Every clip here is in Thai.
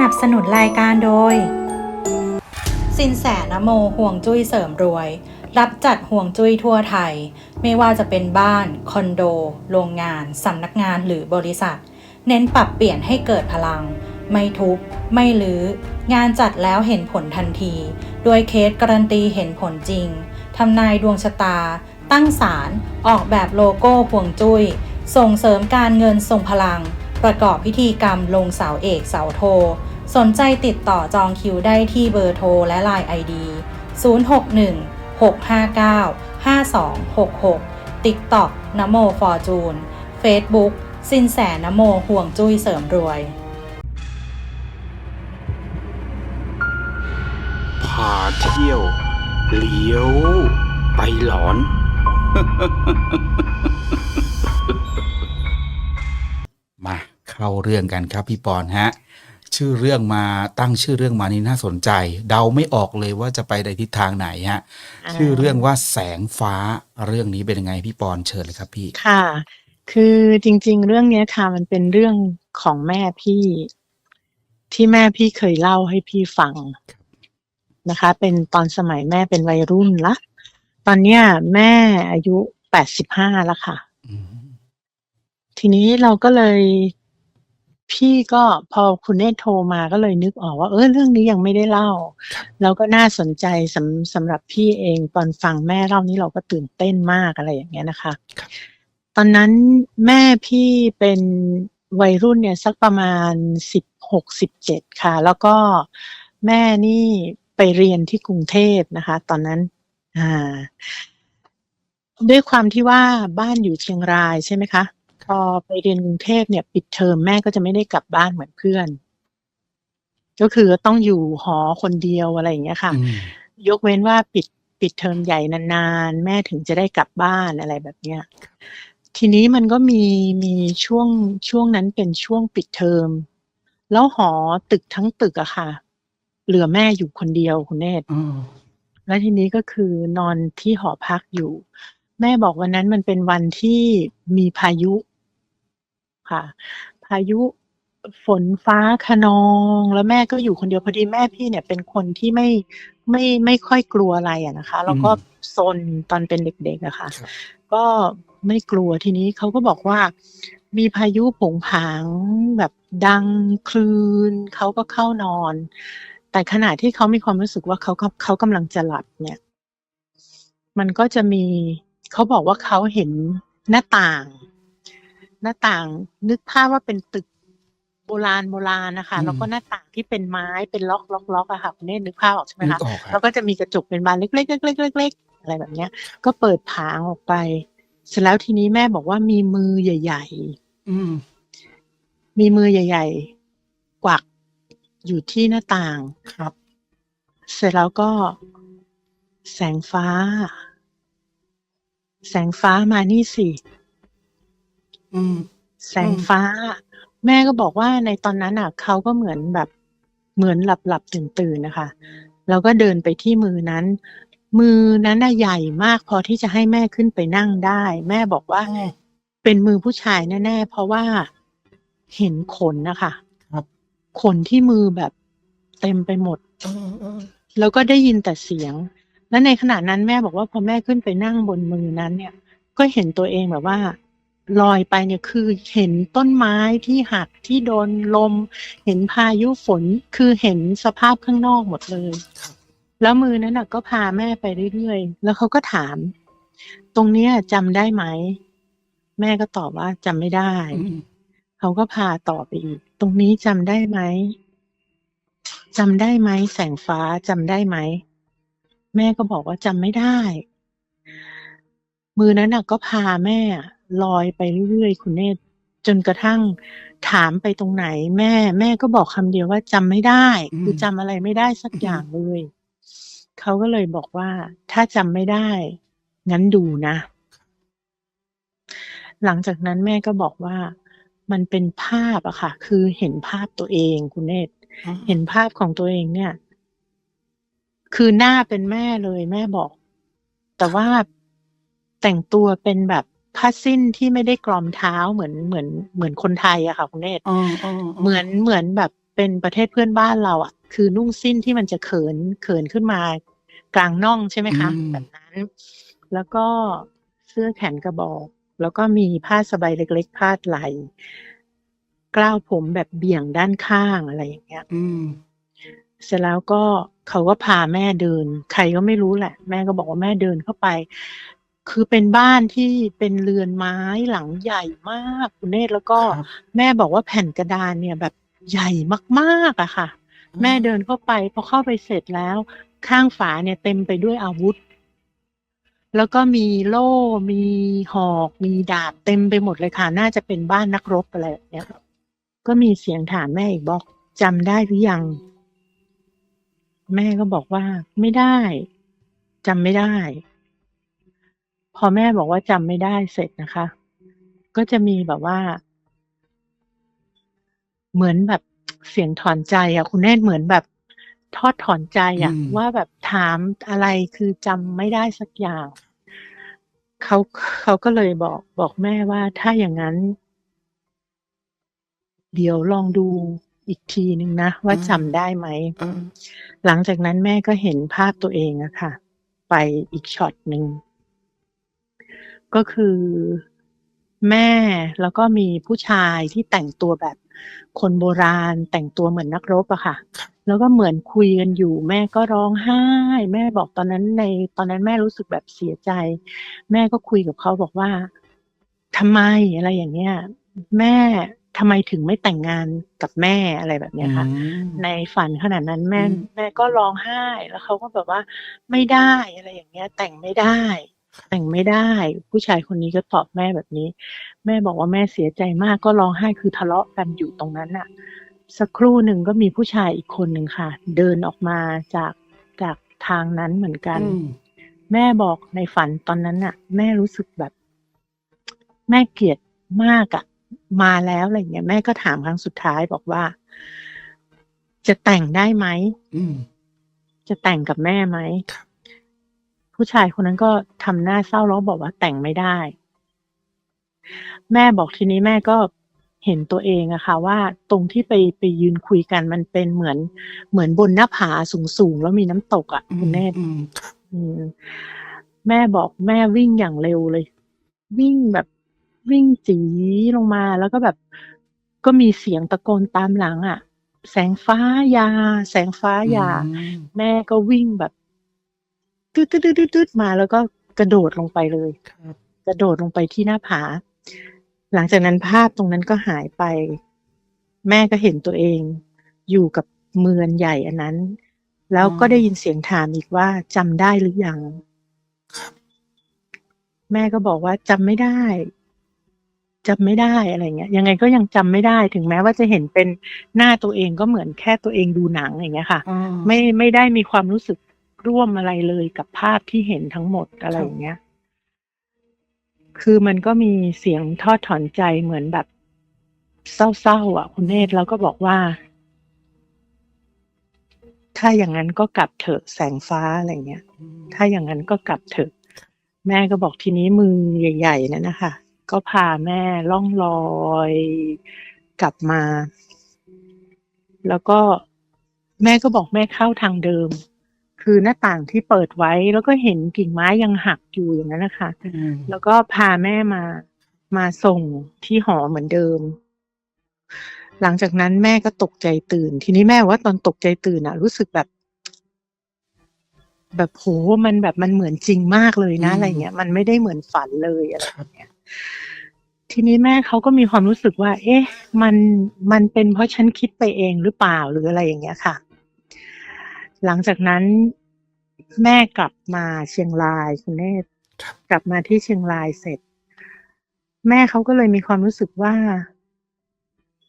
นับสนุนรายการโดย สินแสนโมห่วงจุ้ยเสริมรวย รับจัดห่วงจุ้ยทั่วไทย ไม่ว่าจะเป็นบ้าน คอนโด โรงงาน สำนักงานหรือบริษัท เน้นปรับเปลี่ยนให้เกิดพลัง ไม่ทุบ ไม่ลื้องานจัดแล้วเห็นผลทันทีด้วยเคสการันตีเห็นผลจริงทำนายดวงชะตา ตั้งศาลออกแบบโลโก้ห่วงจุ้ย ส่งเสริมการเงินทรงพลังประกอบพิธีกรรมลงเสาเอกเสาโท สนใจติดต่อจองคิวได้ที่เบอร์โทรและ Line ID 061 659 5266 TikTok นโมฟอร์จูน Facebook สินแสนโมห่วงจุ้ยเสริมรวย พาเที่ยว เลี้ยว ไปหลอน มาเข้าเรื่องกันครับพี่ปอนฮะ ชื่อเรื่องมาตั้งชื่อเรื่องมานี่น่าสนใจ เดาไม่ออกเลยว่าจะไปในทิศทางไหนฮะาชื่อเรื่องว่าแสงฟ้าเรื่องนี้เป็นยังไงพี่ปอนเชิญเลยครับพี่ ค่ะ คือจริง ๆ เรื่องเนี้ยค่ะ มันเป็นเรื่องของแม่พี่ ที่แม่พี่เคยเล่าให้พี่ฟังนะคะ เป็นตอนสมัยแม่เป็นวัยรุ่นละ ตอนเนี้ยแม่อายุแปดสิบห้าแล้วค่ะ อืมทีนี้เราก็เลย พี่ก็พอคุณเนตโทรมาก็เลยนึกออกว่า เออเรื่องนี้ยังไม่ได้เล่า แล้วก็น่าสนใจสำสำหรับพี่เองตอนฟังแม่เล่านี้เราก็ตื่นเต้นมากอะไรอย่างเงี้ยนะคะครับตอนนั้นแม่พี่เป็นวัยรุ่นเนี่ยสักประมาณสิบหกสิบเจ็ดค่ะ แล้วก็แม่นี่ไปเรียนที่กรุงเทพนะคะ ตอนนั้นอ่าด้วยความที่ว่าบ้านอยู่เชียงรายใช่ไหมคะ พอไปเรียนกรุงเทพเนี่ย ปิดเทอมแม่ก็จะไม่ได้กลับบ้านเหมือนเพื่อน ก็คือต้องอยู่หอคนเดียวอะไรอย่างเงี้ยค่ะอืมยกเว้นว่าปิดปิดเทอมใหญ่นานๆ แม่ถึงจะได้กลับบ้านอะไรแบบเนี้ยทีนี้มันก็มีมีช่วงช่วงนั้นเป็นช่วงปิดเทอม แล้วหอตึกทั้งตึกอะค่ะ เหลือแม่อยู่คนเดียวคุณเนตรอืมแล้วทีนี้ก็คือนอนที่หอพักอยู่ แม่บอกวันนั้นมันเป็นวันที่มีพายุ ค่ะ พายุฝนฟ้าคะนอง แล้วแม่ก็อยู่คนเดียวพอดีแม่พี่เนี่ยเป็นคนที่ไม่ไม่ไม่ค่อยกลัวอะไรอะนะคะ แล้วก็ซนตอนเป็นเด็กๆอะค่ะครับก็ไม่กลัวทีนี้เขาก็บอกว่า มีพายุผงผางแบบดังคลืนเขาก็เข้านอน แต่ขณะที่เขามีความรู้สึกว่าเขาเขาเขากำลังจะหลับเนี่ย มันก็จะมีเขาบอกว่าเขาเห็นหน้าต่าง หน้าต่างนึกภาพว่าเป็นตึกโบราณโบราณนะคะอืมแล้วก็หน้าต่างที่เป็นไม้เป็นล็อกล็อกล็อกอะค่ะคุณเนตรนึกภาพออกใช่ไหมนึคะกออกคแล้รับวก็จะมีกระจกเป็นบานเล็กๆเล็กๆเล็กๆอะไรแบบเนี้ย ก็เปิดผางออกไป เสร็จแล้วทีนี้แม่บอกว่ามีมือใหญ่อืมๆมีมือใหญ่ ๆ กวักอยู่ที่หน้าต่างครับ เสร็จแล้วก็แสงฟ้า แสงฟ้ามานี่สิ อืม แสงฟ้า แม่ก็บอกว่า ในตอนนั้นอะ เขาก็เหมือนแบบ เหมือนหลับหลับตื่นตื่น ๆนะคะแล้วก็เดินไปที่มือนั้น มือนั้นน่ะใหญ่มากพอที่จะให้แม่ขึ้นไปนั่งได้ แม่บอกว่า อืม เป็นมือผู้ชายแน่ ๆ เพราะว่า เห็นขนนะคะครับ ขนที่มือแบบเต็มไปหมดเออเออแล้วก็ได้ยินแต่เสียง และในขณะนั้นแม่บอกว่า พอแม่ขึ้นไปนั่งบนมือนั้นเนี่ย ก็เห็นตัวเองแบบว่า ลอยไปเนี่ยคือเห็นต้นไม้ที่หักที่โดนลม เห็นพายุฝนคือเห็นสภาพข้างนอกหมดเลยครับแล้วมือนั้นน่ะก็พาแม่ไปเรื่อยๆ แล้วเขาก็ถาม ตรงเนี้ยจำได้ไหม แม่ก็ตอบว่าจำไม่ได้อืมเขาก็พาต่อไปอีก ตรงนี้จำได้ไหมจำได้ไหมแสงฟ้าจำได้ไหม แม่ก็บอกว่าจำไม่ได้ มือนั้นน่ะก็พาแม่ ลอยไปเรื่อยๆ คุณเนตรจนกระทั่งถามไปตรงไหน แม่ แม่ก็บอกคำเดียวว่าจำไม่ได้คือจำอะไรไม่ได้สักอย่างเลย เขาก็เลยบอกว่า ถ้าจำไม่ได้ งั้นดูนะ หลังจากนั้นแม่ก็บอกว่ามันเป็นภาพอะค่ะ คือเห็นภาพตัวเองคุณเนตรเห็นภาพของตัวเองเนี่ย คือหน้าเป็นแม่เลย แม่บอก แต่ว่าแต่งตัวเป็นแบบ ผ้าสิ้นที่ไม่ได้กลอมเท้าเหมือนเหมือนเหมือนคนไทยอะค่ะคุณเนตรเออเออเออเหมือนเหมือนแบบไปเป็นประเทศเพื่อนบ้านเราอะคือนุ่งสิ้นที่มันจะเขินเขินขึ้นมากลางน่องใช่ไหมคะอืมแบบนั้น แล้วก็เสื้อแขนกระบอก แล้วก็มีผ้าสบายเล็กๆพาดไหล่กล้าวผมแบบเบี่ยงด้านข้างอะไรอย่างเงี้ย อืม เสร็จแล้วก็เขาก็พาแม่เดิน ใครก็ไม่รู้แหละ แม่ก็บอกว่าแม่เดินเข้าไป คือเป็นบ้านที่เป็นเรือนไม้หลังใหญ่มากคุณเนตรแล้วก็ครับ แม่บอกว่าแผ่นกระดานเนี่ยแบบใหญ่มากๆอะค่ะแม่เดินเข้าไปพอเข้าไปเสร็จแล้ว ข้างฝาเนี่ยเต็มไปด้วยอาวุธ แล้วก็มีโล่ มีหอก มีดาบเต็มไปหมดเลยค่ะ น่าจะเป็นบ้านนักรบอะไรแบบเนี้ย ก็มีเสียงถามแม่อีกบอกจำได้หรือยัง แม่ก็บอกว่าไม่ได้จำไม่ได้พ อแม่บอกว่าจำไม่ได้เสร็จนะคะ ก็จะมีแบบว่า เหมือนแบบเสียงถอนใจอะคุณแน่เหมือนแบบทอดถอนใจอะอืม ว่าแบบถามอะไรคือจำไม่ได้สักอย่าง เขาเขาก็เลยบอกบอกแม่ว่าถ้าอย่างนั้น เดี๋ยวลองดูอีกทีหนึ่งนะว่าจำได้ไหมเออหลังจากนั้นแม่ก็เห็นภาพตัวเองอะค่ะ ไปอีกช็อตหนึ่ง ก็คือแม่แล้วก็มีผู้ชายที่แต่งตัวแบบคนโบราณแต่งตัวเหมือนนักรบอะค่ะ แล้วก็เหมือนคุยกันอยู่ แม่ก็ร้องไห้ แม่บอกตอนนั้นในตอนนั้นแม่รู้สึกแบบเสียใจ แม่ก็คุยกับเขาบอกว่าทำไมอะไรอย่างเงี้ย แม่ทำไมถึงไม่แต่งงานกับแม่อะไรแบบเนี้ยค่ะอืมในฝันขนาดนั้นแม่อืมแม่ก็ร้องไห้แล้วเขาก็แบบว่าไม่ได้อะไรอย่างเงี้ย แต่งไม่ได้ แต่งไม่ได้ ผู้ชายคนนี้ก็ตอบแม่แบบนี้ แม่บอกว่าแม่เสียใจมากก็ร้องไห้คือทะเลาะกันอยู่ตรงนั้นน่ะสักครู่หนึ่งก็มีผู้ชายอีกคนหนึ่งค่ะ เดินออกมาจากจากทางนั้นเหมือนกันอืมแม่บอกในฝันตอนนั้นน่ะแม่รู้สึกแบบ แม่เกลียดมากอะมาแล้วอะไรเงี้ยแม่ก็ถามครั้งสุดท้ายบอกว่า จะแต่งได้ไหมอืมจะแต่งกับแม่ไหมครับ ผู้ชายคนนั้นก็ทำหน้าเศร้าแล้วบอกว่าแต่งไม่ได้ แม่บอกทีนี้แม่ก็เห็นตัวเองอะค่ะ ว่าตรงที่ไปไปยืนคุยกันมันเป็นเหมือน เหมือนบนหน้าผาสูงๆแล้วมีน้ำตกอะคุณแม่อืมครับอืมแม่บอกแม่วิ่งอย่างเร็วเลย วิ่งแบบวิ่งจีลงมาแล้วก็แบบ ก็มีเสียงตะโกนตามหลังอะ่ะ แสงฟ้ายา แสงฟ้ายาอืมแม่ก็วิ่งแบบ ตืดตืดตืดตืดมาแล้วก็กระโดดลงไปเลยครับกระโดดลงไปที่หน้าผา หลังจากนั้นภาพตรงนั้นก็หายไป แม่ก็เห็นตัวเอง อยู่กับเมือนใหญ่อันนั้น แล้วก็ได้ยินเสียงถามอีกว่าจำได้หรือยังครับแม่ก็บอกว่าจำไม่ได้จำไม่ได้อะไรเงี้ย ยังไงก็ยังจำไม่ได้ถึงแม้ว่าจะเห็นเป็นหน้าตัวเองก็เหมือนแค่ตัวเองดูหนังอย่างเงี้ยค่ะอ่าไม่ไม่ได้มีความรู้สึก ร่วมอะไรเลยกับภาพที่เห็นทั้งหมดอะไรอย่างเงี้ย คือมันก็มีเสียงทอดถอนใจเหมือนแบบเศร้าๆอะ คุณเนตรแล้วก็บอกว่า ถ้าอย่างนั้นก็กลับเถอะแสงฟ้าอะไรเงี้ยอืมถ้าอย่างนั้นก็กลับเถอะ แม่ก็บอกทีนี้มือใหญ่ๆนั่นนะคะก็พาแม่ล่องลอยกลับมา แล้วก็แม่ก็บอกแม่เข้าทางเดิม คือหน้าต่างที่เปิดไว้แล้วก็เห็นกิ่งไม้ยังหักอยู่อย่างนั้นนะคะอืมแล้วก็พาแม่มามาส่งที่หอเหมือนเดิม หลังจากนั้นแม่ก็ตกใจตื่น ทีนี้แม่ว่าตอนตกใจตื่นอะรู้สึกแบบ แบบโหมันแบบมันเหมือนจริงมากเลยนะอะไรเงี้ย มันไม่ได้เหมือนฝันเลยอะไรครับทีนี้แม่เขาก็มีความรู้สึกว่า เอ๊ะ มันมันเป็นเพราะฉันคิดไปเองหรือเปล่าหรืออะไรอย่างเงี้ยค่ะ หลังจากนั้นแม่กลับมาเชียงรายคุณเนตรครับกลับมาที่เชียงรายเสร็จ แม่เขาก็เลยมีความรู้สึกว่า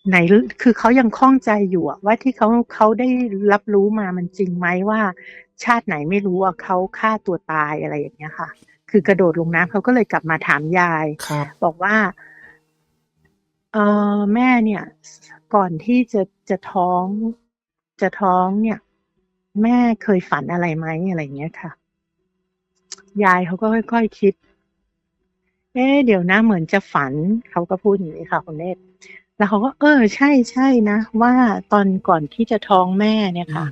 ไหนคือเขายังคล่องใจอยู่อะว่าที่เขาเขาได้รับรู้มามันจริงไหมว่า ชาติไหนไม่รู้อะเขาฆ่าตัวตายอะไรอย่างเงี้ยค่ะ คือกระโดดลงน้ำเขาก็เลยกลับมาถามยายครับบอกว่าเออแม่เนี่ย ก่อนที่จะจะท้องจะท้องเนี่ย แม่เคยฝันอะไรไหมอะไรอย่างเงี้ยค่ะ ยายเขาก็ค่อยๆคิด เอ๊ะเดี๋ยวนะเหมือนจะฝันเขาก็พูดอย่างนี้ค่ะคุณเนตรแล้วเขาก็ เออ ใช่ใช่นะว่าตอนก่อนที่จะท้องแม่เนี่ยค่ะ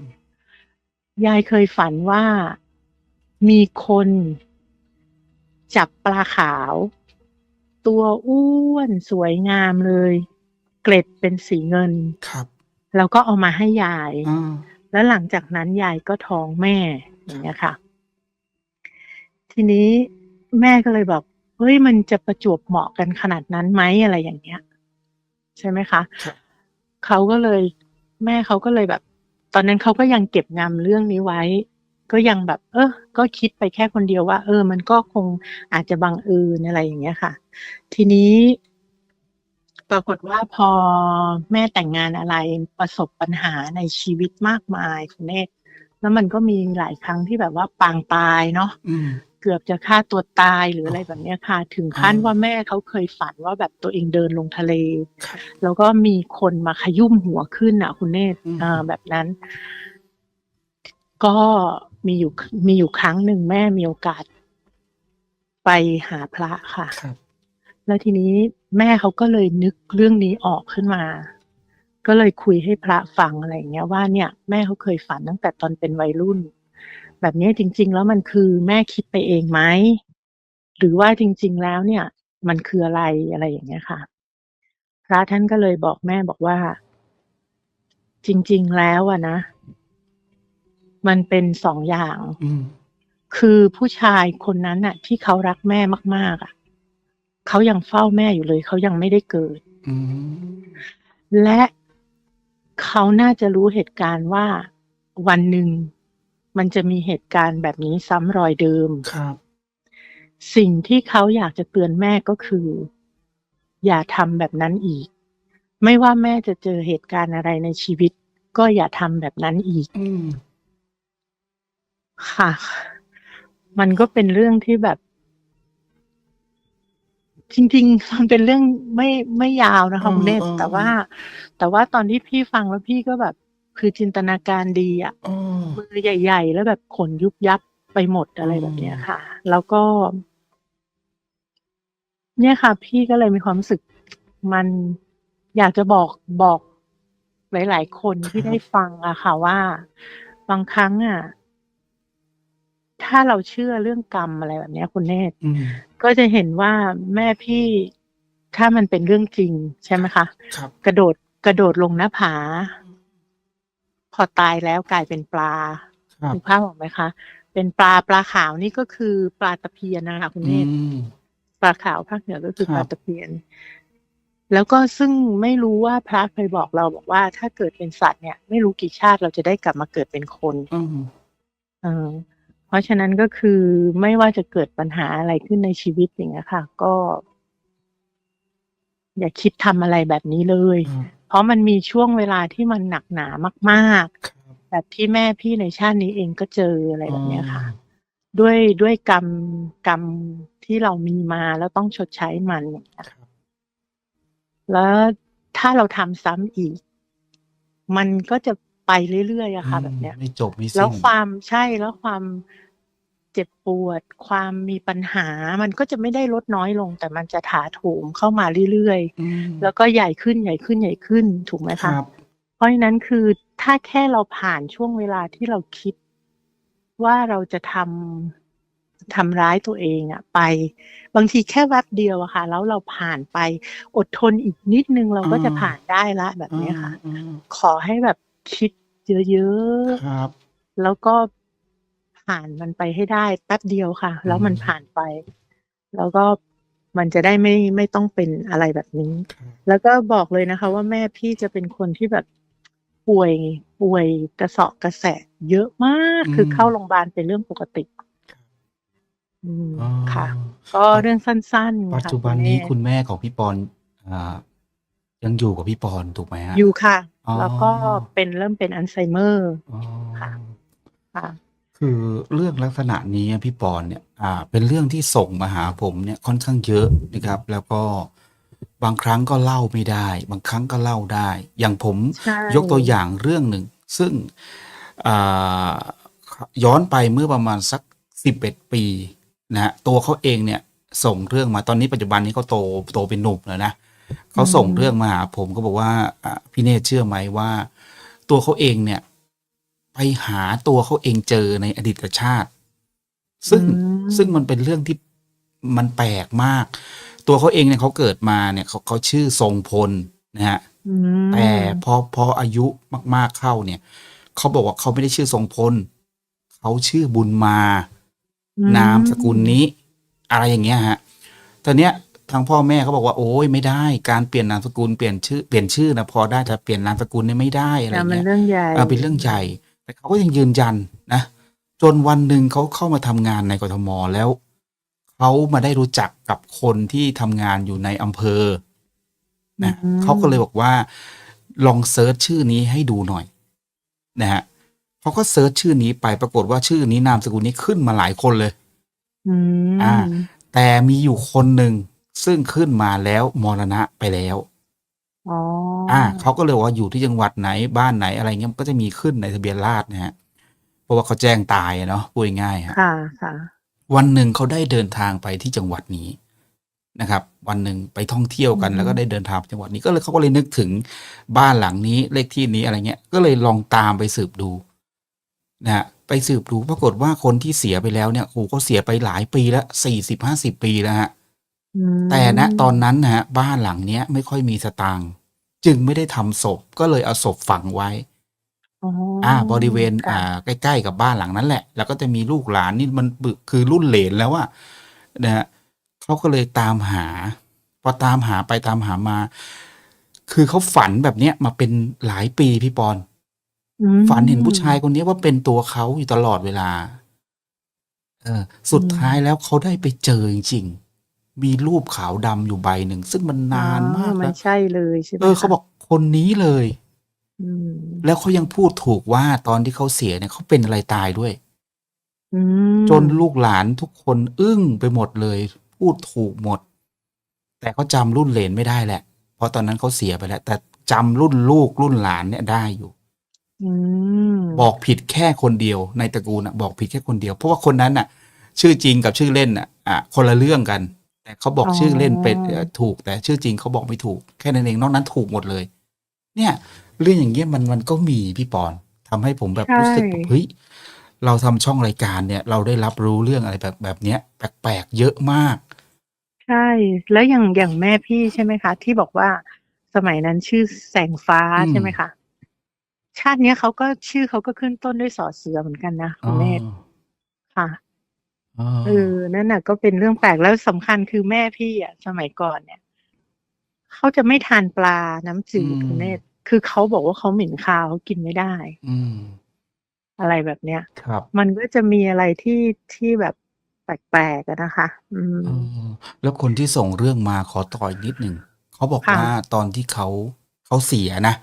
ยายเคยฝันว่ามีคนจับปลาขาว ตัวอ้วนสวยงามเลย เกล็ดเป็นสีเงินครับ แล้วก็เอามาให้ยายอ่า แล้วหลังจากนั้นยายก็ท้องแม่อย่างเงี้ยค่ะ ทีนี้แม่ก็เลยแบบเฮ้ยมันจะประจวบเหมาะกันขนาดนั้นไหมอะไรอย่างเงี้ย ใช่ไหมคะครับเขาก็เลย แม่เขาก็เลยแบบ ตอนนั้นเขาก็ยังเก็บงำเรื่องนี้ไว้ ก็ยังแบบ เออก็คิดไปแค่คนเดียวว่า เออ มันก็คงอาจจะบังเอิญอะไรอย่างเงี้ยค่ะ ทีนี้ ปรากฏว่าพอแม่แต่งงานอะไรประสบปัญหาในชีวิตมากมายคุณเนตรแล้วมันก็มีหลายครั้งที่แบบว่าปางตายเนาะอืมเกือบจะฆ่าตัวตายหรืออะไรแบบเนี้ยค่ะ ถึงขั้นอ่าว่าแม่เขาเคยฝันว่าแบบตัวเองเดินลงทะเลครับแล้วก็มีคนมาขยุ่มหัวขึ้นอะ คุณเนตรอืมอ่าแบบนั้น ก็มีอยู่มีอยู่ครั้งหนึ่งแม่มีโอกาส ไปหาพระค่ะครับแล้วทีนี้ แม่เขาก็เลยนึกเรื่องนี้ออกขึ้นมา ก็เลยคุยให้พระฟังอะไรอย่างเงี้ยว่าเนี่ย แม่เขาเคยฝันตั้งแต่ตอนเป็นวัยรุ่น แบบนี้จริง ๆ แล้วมันคือแม่คิดไปเองไหมหรือว่าจริง ๆ แล้วเนี่ย มันคืออะไรอะไรอย่างเงี้ยค่ะ พระท่านก็เลยบอกแม่บอกว่า จริง ๆ แล้วอะนะ มันเป็นสองอย่างอืมคือผู้ชายคนนั้นน่ะที่เขารักแม่มาก ๆอะ เขายังเฝ้าแม่อยู่เลย เขายังไม่ได้เกิดอืมและเขาน่าจะรู้เหตุการณ์ว่าวันหนึ่งมันจะมีเหตุการณ์แบบนี้ซ้ำรอยเดิมครับ สิ่งที่เขาอยากจะเตือนแม่ก็คือ อย่าทำแบบนั้นอีก ไม่ว่าแม่จะเจอเหตุการณ์อะไรในชีวิต ก็อย่าทำแบบนั้นอีกอืมค่ะ มันก็เป็นเรื่องที่แบบ จริง ๆ มันเป็นเรื่องไม่ไม่ยาวนะคะอืมคุณเนตรอืมแต่ว่า แต่ว่าตอนที่พี่ฟังแล้วพี่ก็แบบ คือจินตนาการดีอะอ๋อมือใหญ่ ๆ แล้วแบบขนยุบยับไปหมดอะไรแบบเนี้ยค่ะ แล้วก็ เนี่ยค่ะ พี่ก็เลยมีความรู้สึก มันอยากจะบอกบอกหลาย ๆ คนที่ได้ฟังอะค่ะว่า บางครั้งอะ ถ้าเราเชื่อเรื่องกรรมอะไรแบบเนี้ยคุณเนตรอืมก็จะเห็นว่าแม่พี่ถ้ามันเป็นเรื่องจริงใช่ไหมคะครับกระโดดกระโดดลงหน้าผา พอตายแล้วกลายเป็นปลาครับนึกภาพออกไหมคะเป็นปลาปลาขาวนี่ก็คือปลาตะเพียนนะคะคุณอืเนตรมปลาขาวภาคเหนือก็คือครับปลาตะเพียน แล้วก็ซึ่งไม่รู้ว่าพระเคยบอกเราบอกว่า ถ้าเกิดเป็นสัตว์เนี่ย ไม่รู้กี่ชาติเราจะได้กลับมาเกิดเป็นคนอืม เออเพราะฉะนั้นก็คือไม่ว่าจะเกิดปัญหาอะไรขึ้นในชีวิตอย่างเงี้ยค่ะ ก็ อย่าคิดทำอะไรแบบนี้เลยอืมเพราะมันมีช่วงเวลาที่มันหนักหนามากครับๆแบบที่แม่พี่ในชาตินี้เองก็เจออะไรแบบเนี้ยค่ะอ๋อด้วยด้วยกรรมกรรมที่เรามีมาแล้วต้องชดใช้มันอย่างเงี้ยครับแล้วถ้าเราทำซ้ำอีก มันก็จะ ไปเรื่อยๆอะค่ะ แบบเนี้ย ไม่จบไม่สิ้นแล้วความใช่แล้วความเจ็บปวด ความมีปัญหา มันก็จะไม่ได้ลดน้อยลง แต่มันจะถาโถมเข้ามาเรื่อยอืมๆ แล้วก็ใหญ่ขึ้นใหญ่ขึ้นใหญ่ขึ้นถูกไหมคคะ รับเพราะฉะนั้นคือถ้าแค่เราผ่านช่วงเวลาที่เราคิดว่าเราจะทำทำร้ายตัวเองอะไป บางทีแค่แวบเดียวอะค่ะ แล้วเราผ่านไป อดทนอีกนิดนึงเราก็จะอ่าผ่านได้ละแบบเนี้ยค่ะ อืมขอให้แบบคิด เยอะครับๆแล้วก็ผ่านมันไปให้ได้แป๊บเดียวค่ะ แล้วมันอืมผ่านไป แล้วก็มันจะได้ไม่ไม่ต้องเป็นอะไรแบบนี้ครับแล้วก็บอกเลยนะคะ ว่าแม่พี่จะเป็นคนที่แบบป่วยป่วยกระเสอบกระแสะเยอะมาก คือเข้าโรงพยาบาลเป็นเรื่องปกติอืมอ๋อค่ะ ก็เรื่องสั้นๆ ปัจค่ะจุบันนี้แม่คุณแม่ของพี่ปอนอ่า ยังอยู่กับพี่ปอนถูกไหมฮะ อยู่ค่ะ อ๋อ แล้วก็เป็นเริ่มเป็นอัลไซเมอร์ อ๋อค่ะ ค่ะ คือเรื่องลักษณะนี้อะพี่ปอนเนี่ย อ่า เป็นเรื่องที่ส่งมาหาผมเนี่ยค่อนข้างเยอะนะครับ แล้วก็บางครั้งก็เล่าไม่ได้ บางครั้งก็เล่าได้ อย่างผมใช่ ยกตัวอย่างเรื่องหนึ่ง ซึ่งอ่าย้อนไปเมื่อประมาณสักสิบเอ็ดปีนะฮะตัวเขาเองเนี่ยส่งเรื่องมาตอนนี้ปัจจุบันนี้เขาโตโตเป็นหนุ่มแล้วนะ เขาส่งอืมเรื่องมาหาผมก็บอกว่าอะพี่เนตรเชื่อไหมว่า ตัวเขาเองเนี่ย ไปหาตัวเขาเองเจอในอดีตชาติ ซึ่งอืมซึ่งมันเป็นเรื่องที่มันแปลกมาก ตัวเขาเองเนี่ยเขาเกิดมาเนี่ยเขาเขาชื่อทรงพลนะฮะอืมแต่พอพออายุมาก ๆเข้าเนี่ยเขาบอกว่าเขาไม่ได้ชื่อทรงพลเขาชื่อบุญมาอืมนามสกุลนี้ อะไรอย่างเงี้ยฮะตอนเนี้ย ทางพ่อแม่เขาบอกว่าโอ้ยไม่ได้ การเปลี่ยนนามสกุลเปลี่ยนชื่อเปลี่ยนชื่อนะพอได้แต่เปลี่ยนนามสกุลเนี่ยไม่ได้อะไรแต่มันเงี้ยเรื่องใหญ่เออเป็นเรื่องใหญ่แต่เขาก็ยังยืนยันนะจนวันหนึ่งเขาเข้ามาทำงานในกทมแล้วเขามาได้รู้จักกับคนที่ทำงานอยู่ในอำเภอนะอืมเขาก็เลยบอกว่า ลองเซิร์ชชื่อนี้ให้ดูหน่อย นะฮะเขาก็เซิร์ชชื่อนี้ไปปรากฏว่าชื่อนี้นามสกุลนี้ขึ้นมาหลายคนเลยอืมอ่า แต่มีอยู่คนหนึ่ง ซึ่งขึ้นมาแล้วมรณะไปแล้วอ๋ออ่าเขาก็เลยบอกว่าอยู่ที่จังหวัดไหนบ้านไหนอะไรเงี้ยมันก็จะมีขึ้นในทะเบียนราษฎร์นะฮะเพราะว่าเขาแจ้งตายอะเนาะพูดง่ายๆฮะค่ะค่ะ วันหนึ่งเขาได้เดินทางไปที่จังหวัดนี้นะครับ วันหนึ่งไปท่องเที่ยวกันอืมแล้วก็ได้เดินทางไปจังหวัดนี้ก็เลยเขาก็เลยนึกถึงบ้านหลังนี้เลขที่นี้อะไรเงี้ย ก็เลยลองตามไปสืบดูนะฮะไปสืบดูปรากฏว่าคนที่เสียไปแล้วเนี่ยโอ้โหเขาเสียไปหลายปีแล้วสี่สิบห้าสิบปีแล้วฮะ อืมแต่ณตอนนั้นนะฮะบ้านหลังเนี้ยไม่ค่อยมีสตางค์จึงไม่ได้ทำศพ ก็เลยเอาศพฝังไว้ อ๋ออ่า บริเวณ ค่ะอ่า ใกล้ ๆ กับบ้านหลังนั้นแหละ แล้วก็จะมีลูกหลานนี่มันบึคือรุ่นเหลนแล้วอะนะฮะเขาก็เลยตามหา พอตามหาไปตามหามา คือเขาฝันแบบเนี้ยมาเป็นหลายปีพี่ปอน อืมฝันเห็นผู้ชายคนนี้ว่าเป็นตัวเขาอยู่ตลอดเวลา เออสุดท้ายแล้วเขาได้ไปเจอจริงๆ มีรูปขาวดำอยู่ใบหนึ่ง ซึ่งมันนานมากอ๋อมัแล้นว ใช่เลยใช่ไหมเออเขาคะ บอกคนนี้เลย อืม แล้วเขายังพูดถูกว่า ตอนที่เขาเสียเนี่ย เขาเป็นอะไรตายด้วย อืมจนลูกหลานทุกคนอึ้งไปหมดเลย พูดถูกหมด แต่เขาจำรุ่นเหลนไม่ได้แหละ เพราะตอนนั้นเขาเสียไปแล้ว แต่จำรุ่นลูกรุ่นหลานเนี่ยได้อยู่ อืมบอกผิดแค่คนเดียว ในตระกูลอะบอกผิดแค่คนเดียว เพราะว่าคนนั้นอะ ชื่อจริงกับชื่อเล่นอะ อะคนละเรื่องกัน แต่เขาบอกชื่อเล่นเป็นเอ่อถูก แต่ชื่อจริงเขาบอกไม่ถูก แค่นั้นเองนอกนั้นถูกหมดเลย เนี่ย เรื่องอย่างเงี้ยมันมันก็มีพี่ปอนทำให้ผมแบบรู้สึกแบบเฮ้ยเราทำช่องรายการเนี่ย เราได้รับรู้เรื่องอะไรแบบแบบเนี้ย แปลกๆเยอะมาก ใช่ แล้วอย่างอย่างแม่พี่ใช่ไหมคะ ที่บอกว่าสมัยนั้นชื่อแสงฟ้าอืมใช่ไหมคะชาติเนี้ยเขาก็ชื่อเขาก็ขึ้นต้นด้วยสอเสือเหมือนกันนะคุณเนตรค่ะ อ๋อ เออ นั่นน่ะก็เป็นเรื่องแปลก แล้วสำคัญคือแม่พี่อะสมัยก่อนเนี่ย เขาจะไม่ทานปลาน้ำจืดคุณเนตรคือเขาบอกว่า เขาเหม็นคาว เขากินไม่ได้ อืม อะไรแบบเนี้ย ครับ มันก็จะมีอะไรที่ ที่แบบแปลก ๆ อะนะคะ อืม เออ แล้วคนที่ส่งเรื่องมา ขอต่ออีกนิดหนึ่ง เขาบอกค่ะว่าตอนที่เขา เขาเสียนะ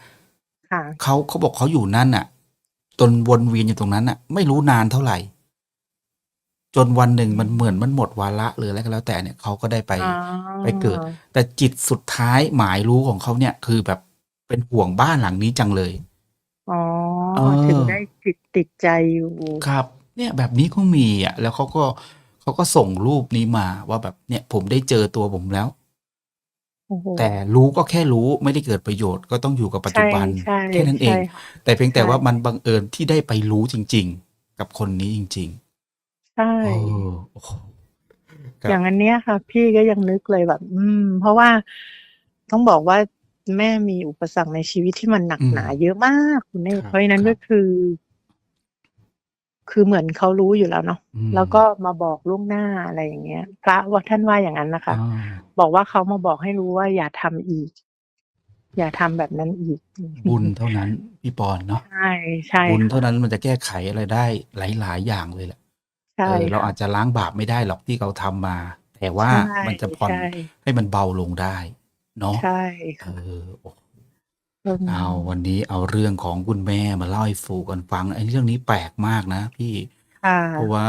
ค่ะ เขา เขาบอกเขาอยู่นั่นน่ะ จนวนเวียนอยู่ตรงนั้นน่ะ ไม่รู้นานเท่าไหร่ จนวันหนึ่งมันเหมือนมันหมดวาระหรืออะไรก็แล้วแต่เนี่ยเขาก็ได้ไปอ๋อ ไปเกิด แต่จิตสุดท้ายหมายรู้ของเขาเนี่ย คือแบบเป็นห่วงบ้านหลังนี้จังเลยอ๋อ เออถึงได้ติดติดใจอยู่ ครับ เนี่ยแบบนี้ก็มีอะ แล้วเขาก็เขาก็ส่งรูปนี้มาว่าแบบเนี่ยผมได้เจอตัวผมแล้ว โอ้โหแต่รู้ก็แค่รู้ไม่ได้เกิดประโยชน์ ก็ต้องอยู่กับปัจจุบันใช่ แค่นั้นเองใช่ค่ะ แต่เพียงแต่ใช่ว่ามันบังเอิญที่ได้ไปรู้จริง ๆ กับคนนี้จริง ใช่ๆโอ้โอ้โหครับอย่างอันเนี้ยค่ะ พี่ก็ยังนึกเลยแบบ อืม เพราะว่าต้องบอกว่าแม่มีอุปสรรคในชีวิตที่มันหนักหนาเยอะมากคุณเนคตรับเพราะฉะนั้นครัก็บ คือ คือเหมือนเขารู้อยู่แล้วเนาะ อืมแล้วก็มาบอกล่วงหน้า อะไรอย่างเงี้ย พระว่า ท่านว่าอย่างนั้นนะคะอ่าบอกว่าเขามาบอกให้รู้ว่า อย่าทำอีก อย่าทำแบบนั้นอีก บุญเท่านั้น พี่ปอนเนาะ ใช่ ใช่บุญค่ะเท่านั้นมันจะแก้ไขอะไรได้หลาย ๆ อย่างเลยแหละใช่ เออเราค่ะอาจจะล้างบาปไม่ได้หรอกที่เราทำมา แต่ว่าใช่มันจะผ่อนใช่ให้มันเบาลงได้ เนาะใช่เอค่ะอโอ้อืมเอาวันนี้เอาเรื่องของคุณแม่มาเล่าให้ฟูกันฟังไอ้เรื่องนี้แปลกมากนะ พี่ค่ะเพราะว่า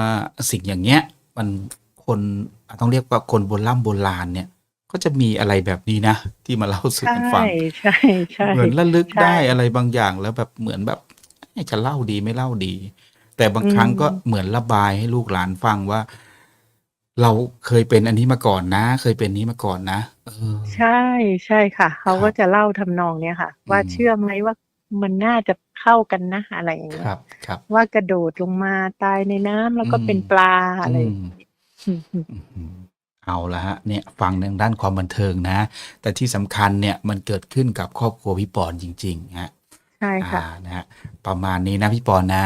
สิ่งอย่างเงี้ย มันคนอะต้องเรียกว่าคนโบราณโบราณเนี่ย ก็จะมีอะไรแบบนี้นะ ที่มาเล่าสู่ใช่กันฟังใช่ใช่เหมือนระลึกใช่ได้อะไรบางอย่างแล้วแบบเหมือนแบบเอ๊ะจะเล่าดีไม่เล่าดี แต่บางครั้งอืมก็เหมือนระบายให้ลูกหลานฟังว่า เราเคยเป็นอันนี้มาก่อนนะ เคยเป็นนี้มาก่อนนะเออใช่ใช่ค่ะ เขาครับก็จะเล่าทำนองเนี้ยค่ะ ว่าอืมเชื่อไหมว่ามันน่าจะเข้ากันนะอะไรอย่างคเงี้ยรับครับ ว่ากระโดดลงมาตายในน้ำแล้วก็อืมเป็นปลาอะไรออืย่างมเงี้ยอืมอืมอืมเอาละฮะเนี่ยฟังในด้านความบันเทิงนะ แต่ที่สำคัญเนี่ยมันเกิดขึ้นกับครอบครัวพี่ปอนจริง ๆ ฮะ ใช่ค่ะอ่านะฮะประมาณนี้นะพี่ปอนนะ